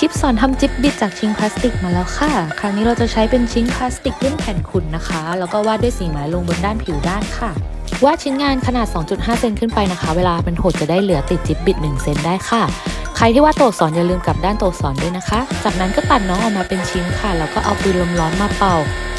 คลิปสอนทำจิ๊บบิดจากชิ้นพลาสติกมาแล้วค่ะ คราวนี้เราจะใช้เป็นชิ้นพลาสติกรุ่นแผ่นขุ่นนะคะ แล้วก็วาดด้วยสีไม้ลงบนด้านผิวด้านค่ะ วาดชิ้นงานขนาด 2.5 เซนขึ้นไปนะคะ เวลาเป็นหดจะได้เหลือติดจิ๊บบิด 1 เซนได้ค่ะ ใครที่วาดตัวอักษรอย่าลืมกลับด้านตัวอักษรด้วยนะคะ จากนั้นก็ตัดน้องออกมาเป็นชิ้นค่ะ แล้วก็เอาปืนลมร้อนมาเป่า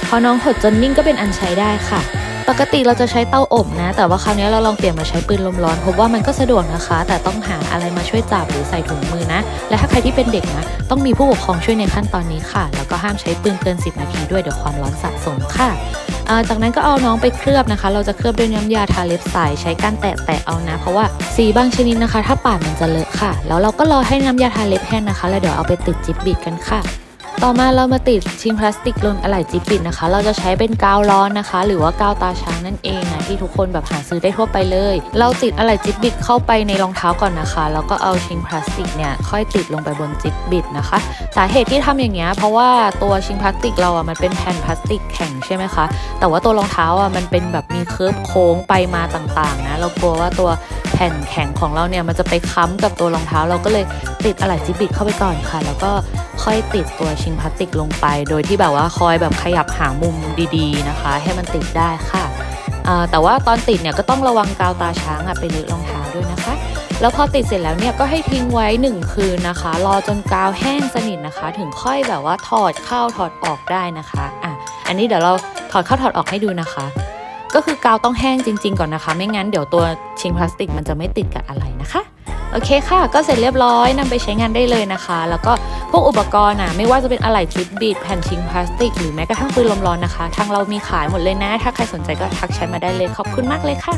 พอน้องหดจนนิ่งก็เป็นอันใช้ได้ค่ะ ปกติเราจะใช้เตาอบนะ แต่ว่าคราวนี้เราลองเปลี่ยนมาใช้ปืนลมร้อนพบว่ามันก็สะดวกนะคะ แต่ต้องหาอะไรมาช่วยจับหรือใส่ถุงมือนะ และถ้าใครที่เป็นเด็กนะ ต้องมีผู้ปกครองช่วยในขั้นตอนนี้ค่ะ แล้วก็ห้ามใช้ปืนเกิน 10 นาทีด้วยเดี๋ยวความร้อนสะสมค่ะจากนั้นก็เอาน้องไปเคลือบนะคะ เราจะเคลือบด้วยน้ำยาทาเล็บใสใช้ก้านแตะๆเอานะ เพราะว่าสีบางชนิดนะคะ ถ้าปาดมันจะเลอะค่ะ แล้วเราก็รอให้น้ำยาทาเล็บแห้งนะคะ แล้วเดี๋ยวเอาไปติดจิ๊บบิดกันค่ะ ต่อมาเรามาติดชิ้นพลาสติกลนอะไหล่จิ๊บบิดนะคะ เราจะใช้เป็นกาวร้อนนะคะ หรือว่ากาวตาช้างนั่นเองนะที่ทุกคนแบบหาซื้อได้ทั่วไปเลย เราติดอะไหล่จิ๊บบิดเข้าไปในรองเท้าก่อนนะคะ แล้วก็เอาชิ้นพลาสติกเนี่ยค่อยติดลงไปบนจิ๊บบิดนะคะ สาเหตุที่ทำอย่างเงี้ยเพราะว่าตัวชิ้นพลาสติกเราอะมันเป็นแผ่นพลาสติกแข็งใช่ไหมคะ แต่ว่าตัวรองเท้าอะมันเป็นแบบมีเคิร์ฟโค้งไปมาต่างๆนะ เรากลัวว่าตัวแผ่นแข็งของเราเนี่ยมันจะไปค้ำกับตัวรองเท้า เราก็เลยติดอะไหล่จิ๊บบิดเข้าไปก่อนค่ะ แล้วก็ ค่อยติดตัวชิ้นพลาสติกลงไป โดยที่แบบว่าคอยแบบขยับหามุมดีๆนะคะ ให้มันติดได้ค่ะ แต่ว่าตอนติดเนี่ยก็ต้องระวังกาวตาช้างอะไปเลอะรองเท้าด้วยนะคะ แล้วพอติดเสร็จแล้วเนี่ยก็ให้ทิ้งไว้ 1 คืนนะคะ รอจนกาวแห้งสนิทนะคะ ถึงค่อยแบบว่าถอดเข้าถอดออกได้นะคะอะอันนี้เดี๋ยวเราถอดเข้าถอดออกให้ดูนะคะก็คือกาวต้องแห้งจริง ๆ ก่อนนะคะ ไม่งั้นเดี๋ยวตัวชิ้นพลาสติกมันจะไม่ติดกับอะไรนะคะ โอเคค่ะ ก็เสร็จเรียบร้อยนำไปใช้งานได้เลยนะคะ แล้วก็พวกอุปกรณ์อะไม่ว่าจะเป็นอะไหล่จิ๊บบีดแผ่นชิงพลาสติก หรือแม้กระทั่งปืนลมร้อนนะคะ ทางเรามีขายหมดเลยนะ ถ้าใครสนใจก็ทักแชทมาได้เลยขอบคุณมากเลยค่ะ